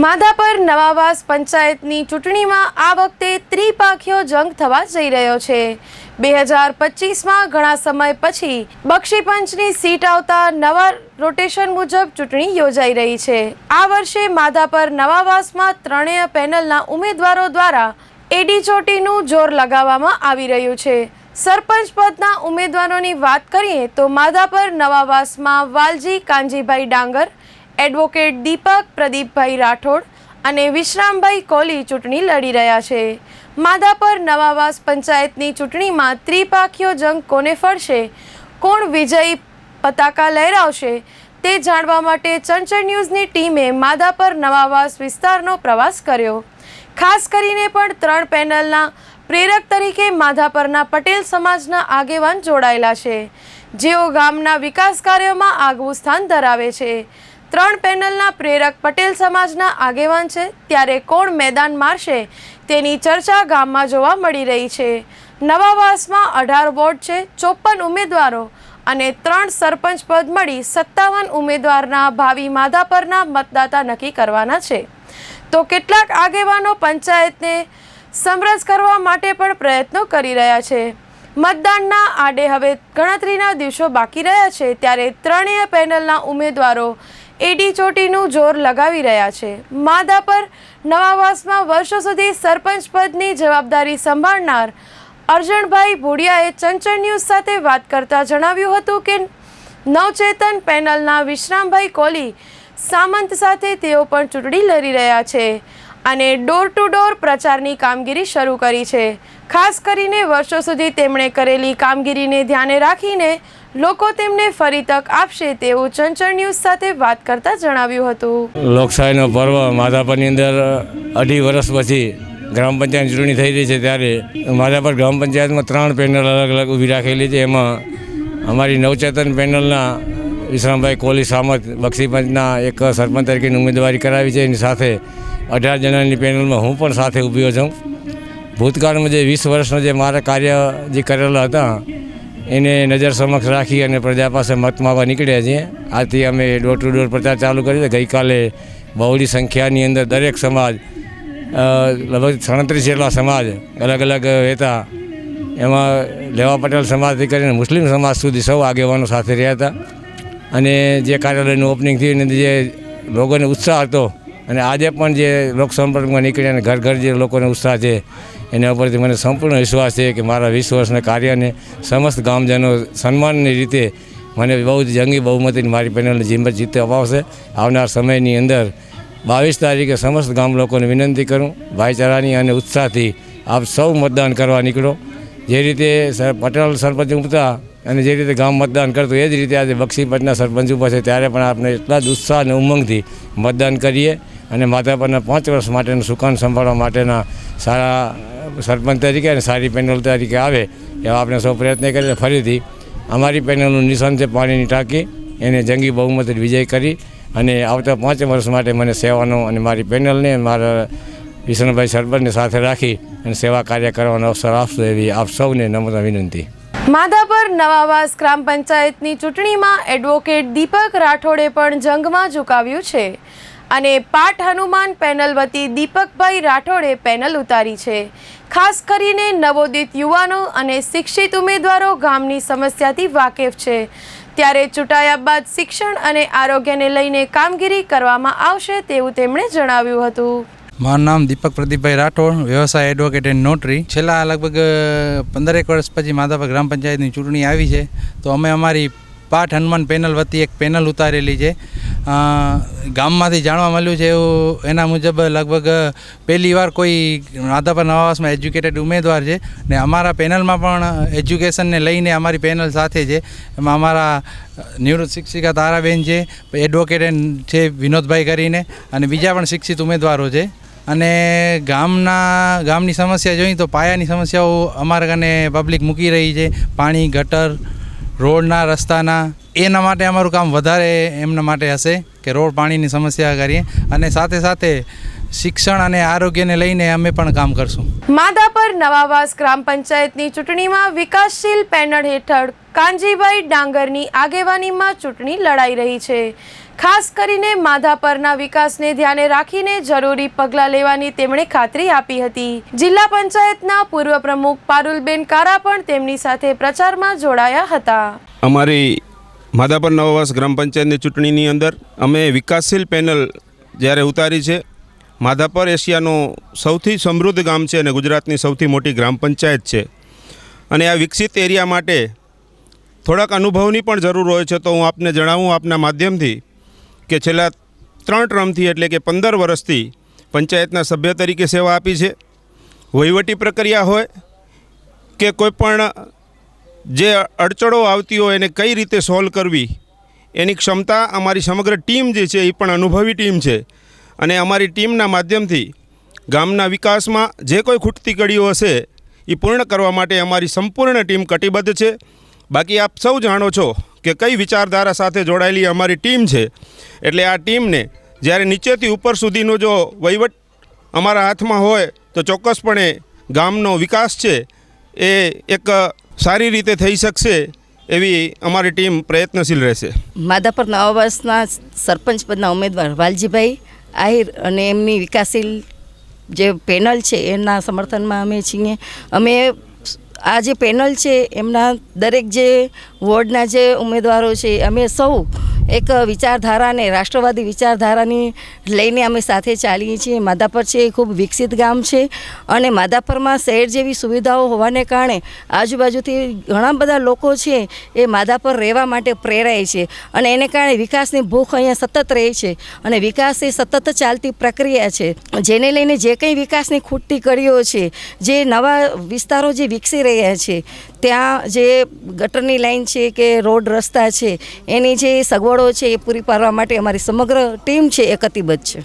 માધાપર નવાવાસ પંચાયતની ચૂંટણીમાં આ વખતે ત્રિપાખીયો જંગ થવા જઈ રહ્યો છે. બે હજાર પચીસમાં ઘણા સમય પછી બક્ષીપંચની સીટ આવતા નવા રોટેશન મુજબ ચૂંટણી યોજાઈ રહી છે. આ વર્ષે માધાપર નવાવાસમાં ત્રણેય પેનલના ઉમેદવારો દ્વારા એડી ચોટીનું જોર લગાવવામાં આવી રહ્યું છે. સરપંચ પદના ઉમેદવારોની વાત કરીએ તો માધાપર નવાવાસમાં વાલજી કાંજીભાઈ ડાંગર એડવોકેટ દીપક પ્રદીપભાઈ રાઠોડ અને વિશ્રામભાઈ કોહલી ચૂંટણી લડી રહ્યા છે. માધાપર નવાવાસ પંચાયતની ચૂંટણીમાં ત્રિપાખીયો જંગ કોને ફરશે? કોણ વિજયી પતાકા લહેરાવશે? તે જાણવા માટે ચંચળ ન્યૂઝની ટીમે માધાપર નવાવાસ વિસ્તારનો પ્રવાસ કર્યો. ખાસ કરીને પણ ત્રણ પેનલના પ્રેરક તરીકે માધાપરના પટેલ સમાજના આગેવાન જોડાયેલા છે. જેઓ ગામના વિકાસ કાર્યોમાં આગવું સ્થાન ધરાવે છે. ત્રણ પેનલના પ્રેરક પટેલ સમાજના આગેવાન છે. ત્યારે કોણ મેદાન મારશે તેની ચર્ચા ગામમાં જોવા મળી રહી છે. નવાવાસમાં અઢાર વોર્ડ છે, ચોપન ઉમેદવારો અને ત્રણ સરપંચ પદ મળી સત્તાવન ઉમેદવારના ભાવિ માધાપરના મતદાતા નક્કી કરવાના છે. તો કેટલાક આગેવાનો પંચાયતને સમરસ કરવા માટે પણ પ્રયત્નો કરી રહ્યા છે. મતદાનના આડે હવે ગણતરીના દિવસો બાકી રહ્યા છે. ત્યારે ત્રણેય પેનલના ઉમેદવારો એડી ચોટીનું જોર લગાવી રહ્યા છે. માધાપર નવાવાસમાં વર્ષો સુધી સરપંચ પદની જવાબદારી સંભાળનાર અર્જણભાઈ ભુડિયાએ ચંચળ ન્યૂઝ સાથે વાત કરતા જણાવ્યું હતું કે, નવચેતન પેનલના વિશ્રામભાઈ કોહલી સામંત સાથે તેઓ પણ ચૂંટણી લડી રહ્યા છે અને ડોર ટુ ડોર પ્રચારની કામગીરી શરૂ કરી છે. ખાસ કરીને વર્ષો સુધી તેમણે કરેલી કામગીરીને ધ્યાને રાખીને લોકો તેમને ફરી તક આપશે તેવું ચંચળ ન્યૂઝ સાથે વાત કરતા જણાવ્યું હતું. લોકશાહીનો પર્વ માધાપરની અંદર અઢી વર્ષ પછી ગ્રામ પંચાયત ચૂંટણી થઈ રહી છે ત્યારે માધાપર ગ્રામ પંચાયતમાં ત્રણ પેનલ અલગ અલગ ઊભી રાખેલી છે. એમાં અમારી નવચેતન પેનલના વિશ્રામભાઈ કોહલી સામત બક્ષીપંચના એક સરપંચ તરીકેની ઉમેદવારી કરાવી છે. એની સાથે અઢાર જણાની પેનલમાં હું પણ સાથે ઊભ્યો છું. ભૂતકાળમાં જે વીસ વર્ષનો જે મારા કાર્ય જે કરેલા હતા એને નજર સમક્ષ રાખી અને પ્રજા પાસે મત માવા નીકળ્યા છીએ. આથી અમે ડોર ટુ ડોર પ્રચાર ચાલુ કર્યો ગઈકાલે બહોળી સંખ્યાની અંદર દરેક સમાજ લગભગ સાડત્રીસ જેટલા સમાજ અલગ અલગ રહેતા. એમાં લેવા પટેલ સમાજથી કરીને મુસ્લિમ સમાજ સુધી સૌ આગેવાનો સાથે રહ્યા હતા. અને જે કાર્યાલયનું ઓપનિંગ થયું અને જે લોકોને ઉત્સાહ હતો અને આજે પણ જે લોકસંપર્કમાં નીકળ્યા અને ઘર ઘર જે લોકોને ઉત્સાહ છે એના ઉપરથી મને સંપૂર્ણ વિશ્વાસ છે કે મારા વીસ વર્ષના કાર્યને સમસ્ત ગામજનો સન્માનની રીતે મને બહુ જ જંગી બહુમતીની મારી પેનલને જીમત જીતે અપાવશે આવનાર સમયની અંદર બાવીસ તારીખે સમસ્ત ગામ લોકોને વિનંતી કરું. ભાઈચારાની અને ઉત્સાહથી આપ સૌ મતદાન કરવા નીકળો. જે રીતે પટેલ, સરપંચ ઉમતા અને જે રીતે ગામ મતદાન કરતું, એ જ રીતે આજે બક્ષીપટના સરપંચ ઉપર છે. ત્યારે પણ આપણે એટલા જ ઉત્સાહ અને ઉમંગથી મતદાન કરીએ. અને માધાપરના પાંચ વર્ષ માટેનું સુકાન સંભાળવા માટેના સારા સરપંચ તરીકે અને સારી પેનલ તરીકે આવે એવા આપણે સૌ પ્રયત્ન કરીએ. ફરીથી અમારી પેનલનું નિશાન છે પાણીની ટાંકી. એને જંગી બહુમતી વિજય કરી અને આવતા પાંચ વર્ષ માટે મને સેવાનો અને મારી પેનલને મારા વિષ્ણુભાઈ સરપંચને સાથે રાખી અને સેવા કાર્ય કરવાનો અવસર આપશો એવી આપ સૌને નમ્ર વિનંતી. માધાપર નવાવાસ ગ્રામ પંચાયતની ચૂંટણીમાં એડવોકેટ દીપક રાઠોડે પણ જંગમાં ઝુકાવ્યું છે. અને પાઠ હનુમાન પેનલ વતી દીપકભાઈ રાઠોડે પેનલ ઉતારી છે. ખાસ કરીને નવોદિત યુવાનો અને શિક્ષિત ઉમેદવારો ગામની સમસ્યાથી વાકેફ છે. ત્યારે ચૂંટાયા બાદ શિક્ષણ અને આરોગ્યને લઈને કામગીરી કરવામાં આવશે તેવું તેમણે જણાવ્યું હતું. મારું નામ દીપક પ્રદીપભાઈ રાઠોડ, વ્યવસાય એડવોકેટ એન્ડ નોટરી છેલ્લા લગભગ પંદરેક વર્ષ પછી માધાપર ગ્રામ પંચાયતની ચૂંટણી આવી છે. તો અમે અમારી પાઠ હનુમાન પેનલ વતી એક પેનલ ઉતારેલી છે. ગામમાંથી જાણવા મળ્યું છે એવું, એના મુજબ લગભગ પહેલી વાર કોઈ નવા નવાવાસમાં એજ્યુકેટેડ ઉમેદવાર છે ને અમારા પેનલમાં પણ એજ્યુકેશનને લઈને અમારી પેનલ સાથે છે. એમાં અમારા નિવૃત્ત શિક્ષિકા તારાબેન છે એડવોકેટ છે વિનોદભાઈ કરીને અને બીજા પણ શિક્ષિત ઉમેદવારો છે. અને ગામના, ગામની સમસ્યા જોઈએ તો પાયાની સમસ્યાઓ અમારા કને પબ્લિક મૂકી રહી છે. પાણી, ગટર, રોડના રસ્તાના એના માટે અમારું કામ વધારે એમના માટે હશે કે રોડ પાણીની સમસ્યા કરીએ અને સાથે સાથે શિક્ષણ અને આરોગ્યને લઈને અમે પણ કામ કરશું. માધાપર નવાવાસ ગ્રામ પંચાયતની ચૂંટણીમાં વિકાસશીલ પેનલ હેઠળ કાંજીભાઈ ડાંગરની આગેવાનીમાં ચૂંટણી લડાઈ રહી છે. ખાસ કરીને માધાપરના વિકાસને ધ્યાને રાખીને જરૂરી પગલાં લેવાની તેમણે ખાતરી આપી હતી. જિલ્લા પંચાયતના પૂર્વ પ્રમુખ પારુલબેન કારા પણ તેમની સાથે પ્રચારમાં જોડાયા હતા. અમારી માધાપર નવવાસ ગ્રામ પંચાયતની ચૂંટણીની અંદર અમે વિકાસશીલ પેનલ જ્યારે ઉતારી છે, માધાપર એશિયાનું સૌથી સમૃદ્ધ ગામ છે અને ગુજરાતની સૌથી મોટી ગ્રામ પંચાયત છે. અને આ વિકસિત એરિયા માટે થોડાક અનુભવની પણ જરૂર હોય છે તો હું આપને જણાવું આપના માધ્યમથી કે છેલ્લા ત્રણ ટર્મથી એટલે કે પંદર વર્ષથી પંચાયતના સભ્ય તરીકે સેવા આપી છે. વહીવટી પ્રક્રિયા હોય કે કોઈ પણ જે અડચણો આવતી હોય એને કઈ રીતે સોલ્વ કરવી, એની ક્ષમતા અમારી સમગ્ર ટીમ જે છે એ પણ અનુભવી ટીમ છે. અને અમારી ટીમના માધ્યમથી ગામના વિકાસમાં જે કોઈ ખૂટતી કડીઓ હશે એ પૂર્ણ કરવા માટે અમારી સંપૂર્ણ ટીમ કટિબદ્ધ છે. બાકી આપ સૌ જાણો છો કે કઈ વિચારધારા સાથે જોડાયેલી અમારી ટીમ છે. એટલે આ ટીમને જ્યારે નીચેથી ઉપર સુધીનો જો વહીવટ અમારા હાથમાં હોય તો ચોક્કસપણે ગામનો વિકાસ છે એ એક સારી રીતે થઈ શકશે એવી અમારી ટીમ પ્રયત્નશીલ રહેશે. માધાપર નવાવાસના સરપંચ પદના ઉમેદવાર વાલજીભાઈ આહિર અને એમની વિકાસશીલ જે પેનલ છે એના સમર્થનમાં અમે છીએ. અમે આ જે પેનલ છે એમના દરેક જે વોર્ડના જે ઉમેદવારો છે, અમે સૌ એક વિચારધારાને, રાષ્ટ્રવાદી વિચારધારાની લઈને અમે સાથે ચાલીએ છીએ. માધાપર છે એ ખૂબ વિકસિત ગામ છે અને માધાપરમાં શહેર જેવી સુવિધાઓ હોવાને કારણે આજુબાજુથી ઘણા બધા લોકો છે એ માધાપર રહેવા માટે પ્રેરાય છે અને એને કારણે વિકાસની ભૂખ અહીંયા સતત રહે છે અને વિકાસ એ સતત ચાલતી પ્રક્રિયા છે. જેને લઈને જે કંઈ વિકાસની ખૂટતી કડીઓ છે, જે નવા વિસ્તારો જે વિકસી રહ્યા છે ત્યાં જે ગટરની લાઇન છે કે રોડ રસ્તા છે, એની જે સગવડો છે એ પૂરી પાડવા માટે અમારી સમગ્ર ટીમ છે એ કતિબદ્ધ છે.